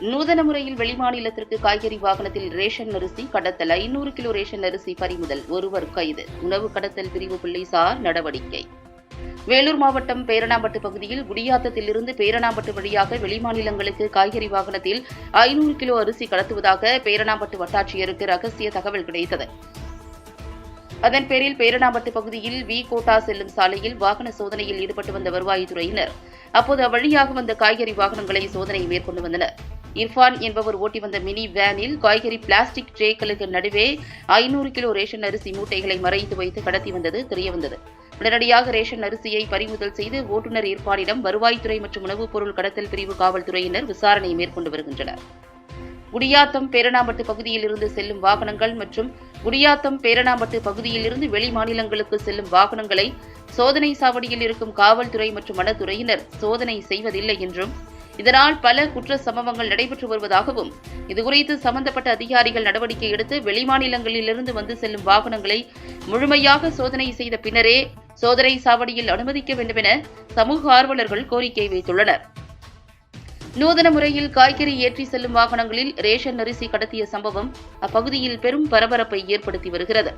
நூதன முறையில் வெளிமாநிலத்திற்கு காய்கறி வாகனத்தில் ரேஷன் அரிசி கடத்தல் ஐநூறு கிலோ ரேஷன் அரிசி பறிமுதல் ஒருவர் கைது. உணவு கடத்தல் பிரிவு போலீசார் நடவடிக்கை. வேலூர் மாவட்டம் பேரணாம்பட்டு பகுதியில் குடியாத்தத்திலிருந்து பேரணாம்பட்டு வழியாக வெளிமாநிலங்களுக்கு காய்கறி வாகனத்தில் ஐநூறு கிலோ அரிசி கடத்துவதாக பேரணாம்பட்டு வட்டாட்சியருக்கு ரகசிய தகவல் கிடைத்தது. அதன் பேரில் பேரணாம்பட்டு பகுதியில் வி கோட்டா செல்லும் சாலையில் வாகன சோதனையில் ஈடுபட்டு வந்த வருவாய்த்துறையினர். அப்போது அவ்வழியாக வந்த காய்கறி வாகனங்களை சோதனை மேற்கொண்டு வந்தனர். இர்ஃபான் என்பவர் ஓட்டி வந்த மினி வேனில் காய்கறி பிளாஸ்டிக் ட்ரேக்களுக்கு நடுவே ஐநூறு கிலோ ரேஷன் அரிசி மூட்டைகளை மறைத்து வைத்து கடத்தி வந்தது தெரியவந்தது உடனடியாக ரேஷன் அரிசியை பறிமுதல் செய்து ஓட்டுநர் இர்ஃபானிடம் வருவாய்த்துறை மற்றும் உணவுப் பொருள் கடத்தல் பிரிவு காவல்துறையினர் விசாரணை மேற்கொண்டு வருகின்றனர். குடியாத்தம் பேரணாம்பட்டு பகுதியில் இருந்து செல்லும் வாகனங்கள் மற்றும் குடியாத்தம் பேரணாம்பட்டு பகுதியிலிருந்து வெளி மாநிலங்களுக்கு செல்லும் வாகனங்களை சோதனை சாவடியில் இருக்கும் காவல்துறை மற்றும் வனத்துறையினர் சோதனை செய்வதில்லை என்றும் இதனால் பல குற்ற சம்பவங்கள் நடைபெற்று வருவதாகவும் இதுகுறித்து சம்பந்தப்பட்ட அதிகாரிகள் நடவடிக்கை எடுத்து வெளிமாநிலங்களிலிருந்து வந்து செல்லும் வாகனங்களை முழுமையாக சோதனை செய்த பின்னரே சோதனை சாவடியில் அனுமதிக்க வேண்டும் என சமூக ஆர்வலர்கள் கோரிக்கை வைத்துள்ளனர். நூதன முறையில் காய்கறி ஏற்றி செல்லும் வாகனங்களில் ரேஷன் அரிசி கடத்திய சம்பவம் அப்பகுதியில் பெரும் பரபரப்பை ஏற்படுத்தி வருகிறது.